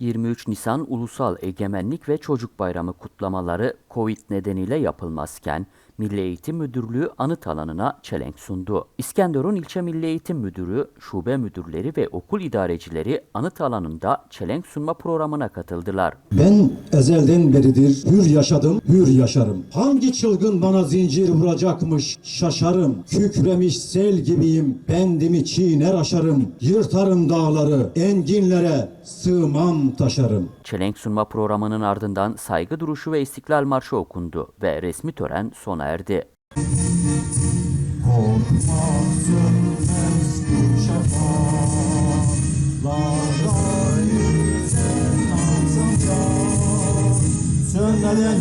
23 Nisan Ulusal Egemenlik ve Çocuk Bayramı kutlamaları Covid nedeniyle yapılmazken Milli Eğitim Müdürlüğü anıt alanına çelenk sundu. İskenderun İlçe Milli Eğitim Müdürü, şube müdürleri ve okul idarecileri anıt alanında çelenk sunma programına katıldılar. Ben ezelden beridir hür yaşadım, hür yaşarım. Hangi çılgın bana zincir vuracakmış şaşarım. Kükremiş sel gibiyim, bendimi çiğner aşarım. Yırtarım dağları, enginlere sığmam taşarım. Çelenk sunma programının ardından saygı duruşu ve istiklal marşı marşı okundu ve resmi tören sona erdi. Sönmeden